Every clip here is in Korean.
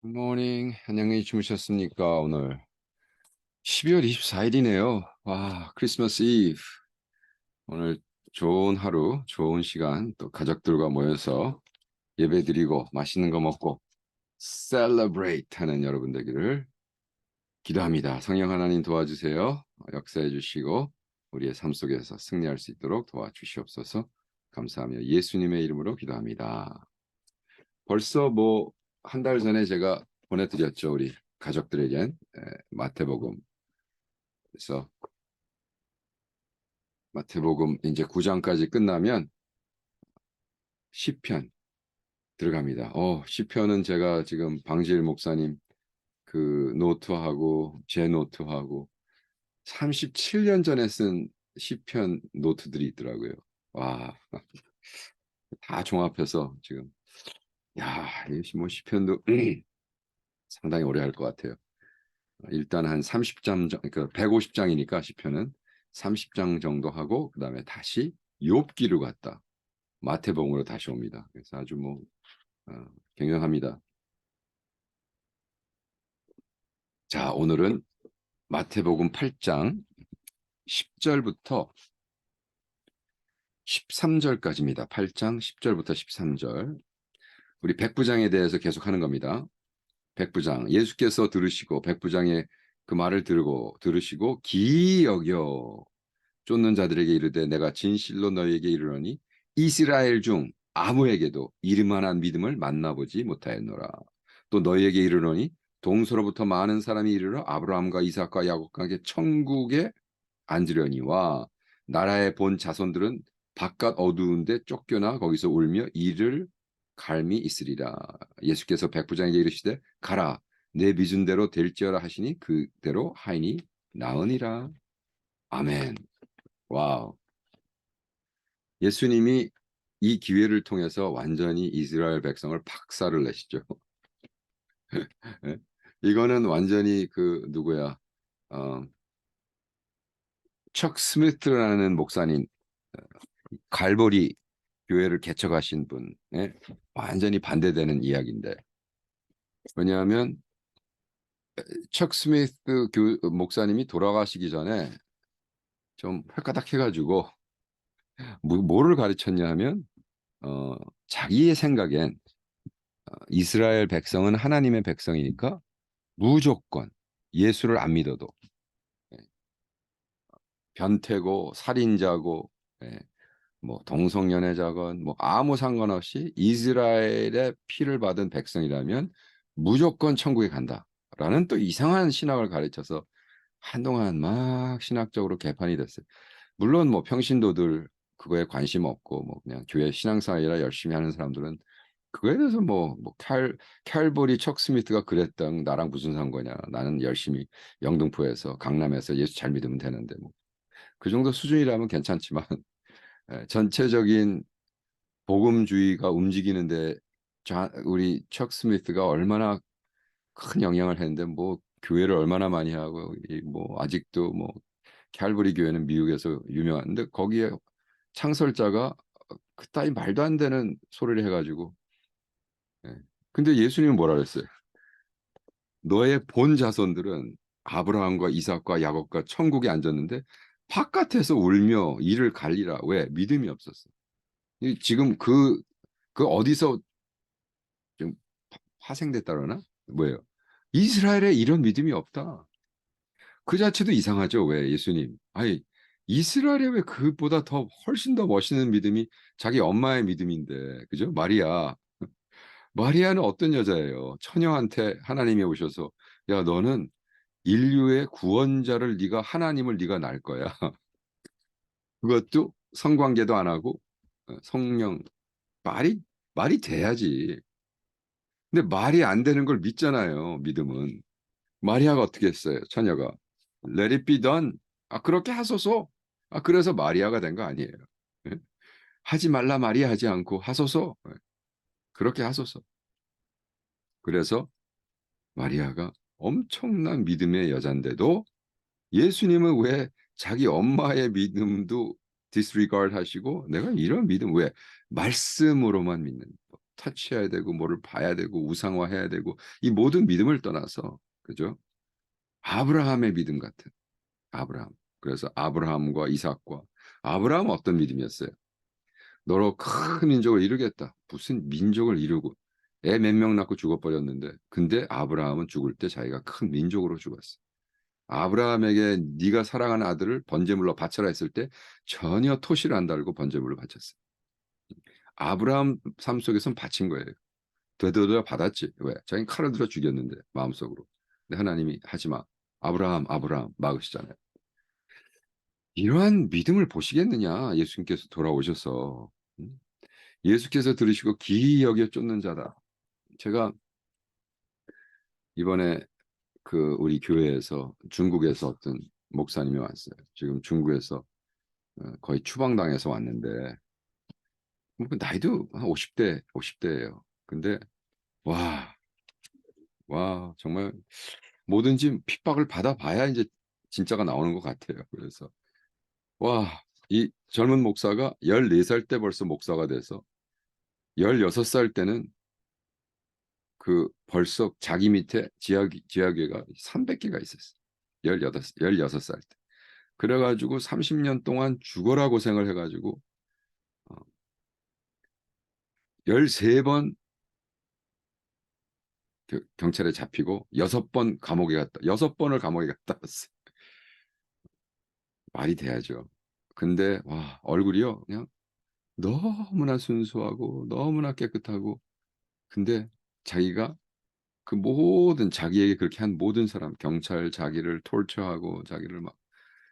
굿모닝. 안녕히 주무셨습니까? 오늘 12월 24일이네요. 와, 크리스마스 이브. 오늘 좋은 하루, 좋은 시간, 또 가족들과 모여서 예배 드리고 맛있는 거 먹고 celebrate 하는 여러분 되기를 기도합니다. 성령 하나님 도와주세요. 역사해 주시고 우리의 삶 속에서 승리할 수 있도록 도와주시옵소서. 감사하며 예수님의 이름으로 기도합니다. 벌써 뭐 한 달 전에 제가 보내드렸죠 우리 가족들에겐 에, 마태복음 이제 9장까지 끝나면 시편 들어갑니다. 어 시편은 제가 지금 방질 목사님 그 노트하고 제 노트하고 37년 전에 쓴 시편 노트들이 있더라고요. 와, 다 종합해서 지금 야, 이뭐 시편도 상당히 오래 할 것 같아요. 일단 한 30장, 그 150장이니까 시편은 30장 정도 하고 그 다음에 다시 욥기로 갔다 마태복음으로 다시 옵니다. 그래서 아주 뭐 어, 굉장합니다. 자, 오늘은 마태복음 8장 10절부터 13절까지입니다. 8장 10절부터 13절. 우리 백부장에 대해서 계속 하는 겁니다. 백부장, 예수께서 들으시고 백부장의 그 말을 들고 들으시고 기이 여겨 쫓는 자들에게 이르되 내가 진실로 너희에게 이르노니 이스라엘 중 아무에게도 이름만한 믿음을 만나보지 못하였노라. 또 너희에게 이르노니 동서로부터 많은 사람이 이르러 아브라함과 이삭과 야곱과 함께 천국에 앉으려니와 나라의 본 자손들은 바깥 어두운데 쫓겨나 거기서 울며 이를 갈미 있으리라. 예수께서 백부장에게 이르시되 가라 내 믿은 대로 될지어라 하시니 그대로 하이니 나으니라. 아멘. 와우. 예수님이 이 기회를 통해서 완전히 이스라엘 백성을 박살을 내시죠. 예? 이거는 완전히 그 누구야? 어, 척 스미트라는 목사님 어, 갈보리 교회를 개척하신 분, 예? 완전히 반대되는 이야기인데 왜냐하면 척 스미스 교, 목사님이 돌아가시기 전에 좀 획가닥 해가지고 뭐, 뭐를 가르쳤냐 하면 어, 자기의 생각엔 어, 이스라엘 백성은 하나님의 백성이니까 무조건 예수를 안 믿어도 예, 변태고 살인자고 예, 뭐 동성연애자건 뭐 아무 상관없이 이스라엘의 피를 받은 백성이라면 무조건 천국에 간다라는 또 이상한 신학을 가르쳐서 한동안 막 신학적으로 개판이 됐어요. 물론 뭐 평신도들 그거에 관심 없고 뭐 그냥 교회 신앙생활이라 열심히 하는 사람들은 그거에 대해서 뭐, 뭐 칼, 칼보리 척 스미트가 그랬던 나랑 무슨 상관이야. 나는 열심히 영등포에서 강남에서 예수 잘 믿으면 되는데 뭐 그 정도 수준이라면 괜찮지만 에, 전체적인 복음주의가 움직이는데 자, 우리 척 스미스가 얼마나 큰 영향을 했는데 뭐 교회를 얼마나 많이 하고 이뭐 아직도 뭐 캘브리 교회는 미국에서 유명한데 거기에 창설자가 그따위 말도 안 되는 소리를 해가지고 예. 근데 예수님은 뭐라 그랬어요? 너의 본 자손들은 아브라함과 이삭과 야곱과 천국에 앉았는데 바깥에서 울며 이를 갈리라. 왜? 믿음이 없었어. 이 지금 그, 그 어디서 좀 파- 파생됐다 그러나? 뭐예요? 이스라엘에 이런 믿음이 없다. 그 자체도 이상하죠. 왜 예수님? 아니, 이스라엘에 왜 그보다 더 훨씬 더 멋있는 믿음이 자기 엄마의 믿음인데, 그죠? 마리아. 마리아는 어떤 여자예요? 처녀한테 하나님이 오셔서, 야, 너는 인류의 구원자를 네가 하나님을 네가 낳을 거야. 그것도 성관계도 안 하고 어, 성령 말이 말이 돼야지. 근데 말이 안 되는 걸 믿잖아요. 믿음은 마리아가 어떻게 했어요? 처녀가 Let it be done. 아 그렇게 하소서. 아 그래서 마리아가 된 거 아니에요. 예? 하지 말라 말이 하지 않고 하소서. 예. 그렇게 하소서. 그래서 마리아가 엄청난 믿음의 여잔데도 예수님은 왜 자기 엄마의 믿음도 disregard 하시고 내가 이런 믿음 왜 말씀으로만 믿는 법. 터치해야 되고 뭐를 봐야 되고 우상화해야 되고 이 모든 믿음을 떠나서 그죠? 아브라함의 믿음 같은 아브라함. 그래서 아브라함과 이삭과 아브라함은 어떤 믿음이었어요? 너로 큰 민족을 이루겠다. 무슨 민족을 이루고 애 몇 명 낳고 죽어버렸는데 근데 아브라함은 죽을 때 자기가 큰 민족으로 죽었어. 아브라함에게 네가 사랑하는 아들을 번제물로 바쳐라 했을 때 전혀 토시를 안 달고 번제물로 바쳤어. 아브라함 삶 속에선 바친 거예요. 되돌려 받았지. 왜? 자기 칼을 들어 죽였는데 마음속으로. 근데 하나님이 하지 마. 아브라함, 아브라함 막으시잖아요. 이러한 믿음을 보시겠느냐? 예수님께서 돌아오셔서 음? 예수께서 들으시고 기이 여겨 쫓는 자다. 제가 이번에 그 우리 교회에서 중국에서 어떤 목사님이 왔어요. 지금 중국에서 어, 거의 추방당해서 왔는데 뭐그 나이도 한 50대, 50대예요. 근데 와, 와 정말 뭐든지 핍박을 받아봐야 이제 진짜가 나오는 것 같아요. 그래서 와, 이 젊은 목사가 14살 때 벌써 목사가 돼서 16살 때는 그 벌써 자기 밑에 지하, 지하교회가 300개가 있었어요. 18, 16살 때. 그래가지고 30년 동안 죽어라 고생을 해가지고 어, 13번 겨- 경찰에 잡히고 6번 감옥에 갔다. 6번을 감옥에 갔다 왔어요. 말이 돼야죠. 근데 와 얼굴이요 그냥 너무나 순수하고 너무나 깨끗하고 근데 자기가 그 모든 자기에게 그렇게 한 모든 사람 경찰 자기를 톨처하고 자기를 막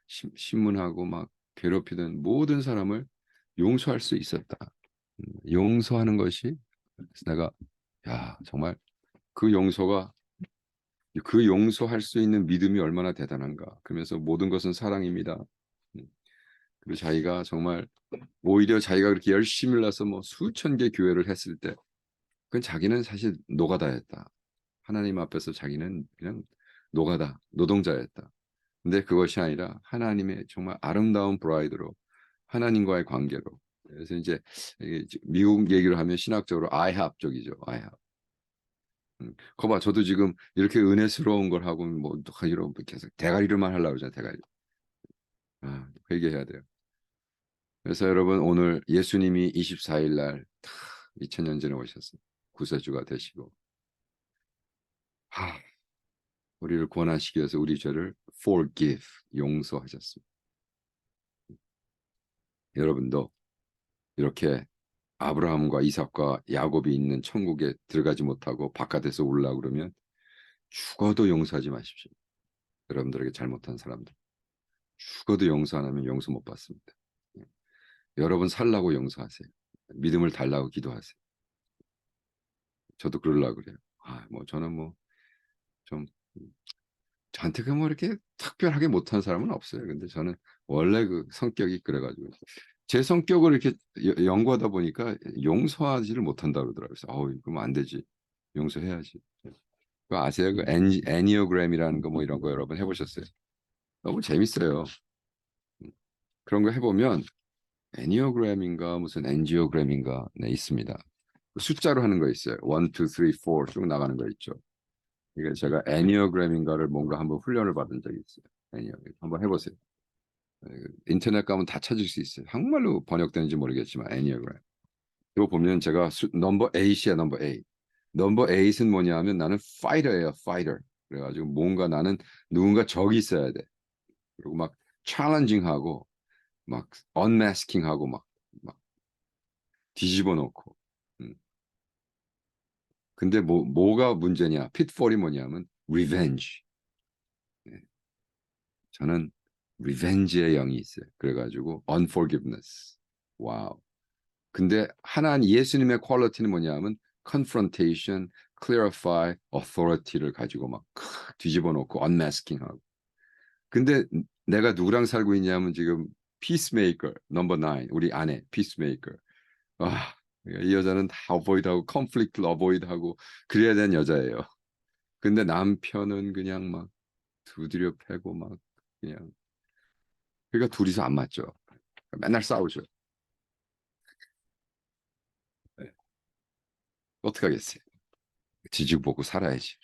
신- 신문하고 막 괴롭히던 모든 사람을 용서할 수 있었다. 음, 용서하는 것이 그래서 내가 야 정말 그 용서가 그 용서할 수 있는 믿음이 얼마나 대단한가. 그러면서 모든 것은 사랑입니다. 음, 그리고 자기가 정말 오히려 자기가 그렇게 열심히 나서 뭐 수천 개 교회를 했을 때 그건 자기는 사실 노가다였다. 하나님 앞에서 자기는 그냥 노가다, 노동자였다. 근데 그것이 아니라 하나님의 정말 아름다운 브라이드로 하나님과의 관계로 그래서 이제 미국 얘기를 하면 신학적으로 have 쪽이죠. Have. 음, 거봐, 저도 지금 이렇게 은혜스러운 걸 하고 뭐 이런 계속 대가리로만 하려고 그러잖아요. 대가리. 아, 회개해야 돼요. 그래서 여러분 오늘 예수님이 24일 날 2000년 전에 오셨어요. 구세주가 되시고 하, 우리를 구원하시기 위해서 우리 죄를 forgive 용서하셨습니다. 여러분도 이렇게 아브라함과 이삭과 야곱이 있는 천국에 들어가지 못하고 바깥에서 올라 그러면 죽어도 용서하지 마십시오. 여러분들에게 잘못한 사람들 죽어도 용서 안 하면 용서 못 받습니다. 예. 여러분 살라고 용서하세요. 믿음을 달라고 기도하세요. 저도 그러려고 그래요. 아, 뭐 저는 뭐 좀 저한테 그 뭐 이렇게 특별하게 못한 사람은 없어요. 근데 저는 원래 그 성격이 그래가지고 제 성격을 이렇게 여- 연구하다 보니까 용서하지를 못한다 그러더라고요. 어우 그러면 안 되지. 용서해야지. 그거 아세요? 그 애니, 애니어그램이라는 거 뭐 이런 거 여러분 해보셨어요? 너무 재밌어요. 음, 그런 거 해보면 애니어그램인가 무슨 엔지오그램인가 네, 있습니다. 숫자로 하는 거 있어요. 1, 2, 3, 4쭉 나가는 거 있죠. 이게 제가 애니어그램인가를 뭔가 한번 훈련을 받은 적이 있어요. 애니어그램 한번 해보세요. 에, 인터넷 가면 다 찾을 수 있어요. 한국말로 번역되는지 모르겠지만 애니어그램. 이거 보면 제가 수, 넘버 8이야 넘버 8. 넘버 8은 뭐냐 하면 나는 파이터예요 파이터. 그래가지고 뭔가 나는 누군가 적이 있어야 돼. 그리고 막 챌린징하고 막 언마스킹하고 막, 막 뒤집어 놓고. 음. 근데 뭐 뭐가 문제냐? pitfall이 뭐냐면 revenge. 네. 저는 revenge의 영이 있어요. 그래가지고 unforgiveness. 와우. 근데 하나님 예수님의 퀄리티는 뭐냐면 confrontation, clarify, authority를 가지고 막 뒤집어 놓고 unmasking하고. 근데 내가 누구랑 살고 있냐면 지금 peacemaker 넘버 9 우리 아내 peacemaker. 아, 이 여자는 다 avoid하고 conflict를 avoid하고 그래야 되는 여자예요. 근데 남편은 그냥 막 두드려 패고 막 그냥 그러니까 둘이서 안 맞죠. 맨날 싸우죠. 어떡하겠어요. 지지고 보고 살아야지.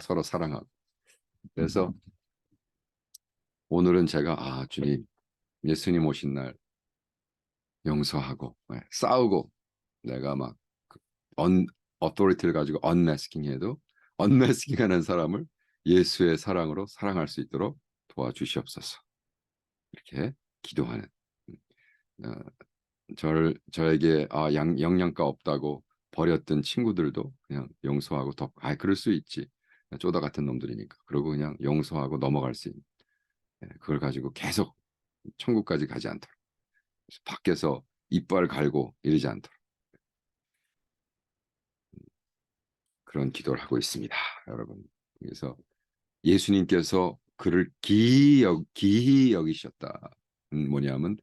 서로 사랑하고. 그래서 오늘은 제가 아 주님 예수님 오신 날 용서하고 네, 싸우고 내가 막 언, 어토리티를 가지고 언매스킹해도 언매스킹하는 사람을 예수의 사랑으로 사랑할 수 있도록 도와주시옵소서. 이렇게 기도하는 어, 저를 저에게 아 양, 영양가 없다고 버렸던 친구들도 그냥 용서하고 더아 그럴 수 있지. 쪼다 같은 놈들이니까. 그러고 그냥 용서하고 넘어갈 수 있는 예, 그걸 가지고 계속 천국까지 가지 않도록. 밖에서 이빨 갈고 이러지 않도록 그런 기도를 하고 있습니다, 여러분. 그래서 예수님께서 그를 기히, 여, 기히 여기셨다. 음, 뭐냐면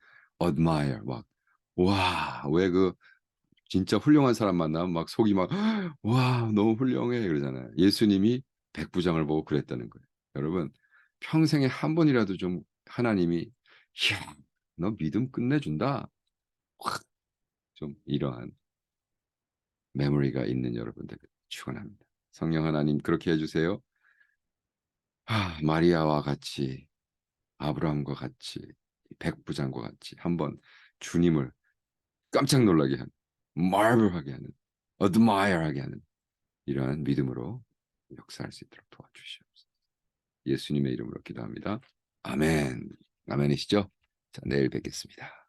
admire 막 와, 왜 그 진짜 훌륭한 사람 만나면 막 속이 막 와, 너무 훌륭해 그러잖아요. 예수님이 백부장을 보고 그랬다는 거예요. 여러분, 평생에 한 번이라도 좀 하나님이 이야, 너 믿음 끝내준다. 확 좀 이러한 메모리가 있는 여러분들 축원합니다. 성령 하나님 그렇게 해주세요. 아, 마리아와 같이 아브라함과 같이 백부장과 같이 한번 주님을 깜짝 놀라게 하는 marvel하게 하는 admire하게 하는 이러한 믿음으로 역사할 수 있도록 도와주시옵소서. 예수님의 이름으로 기도합니다. 아멘. 아멘이시죠? 자, 내일 뵙겠습니다.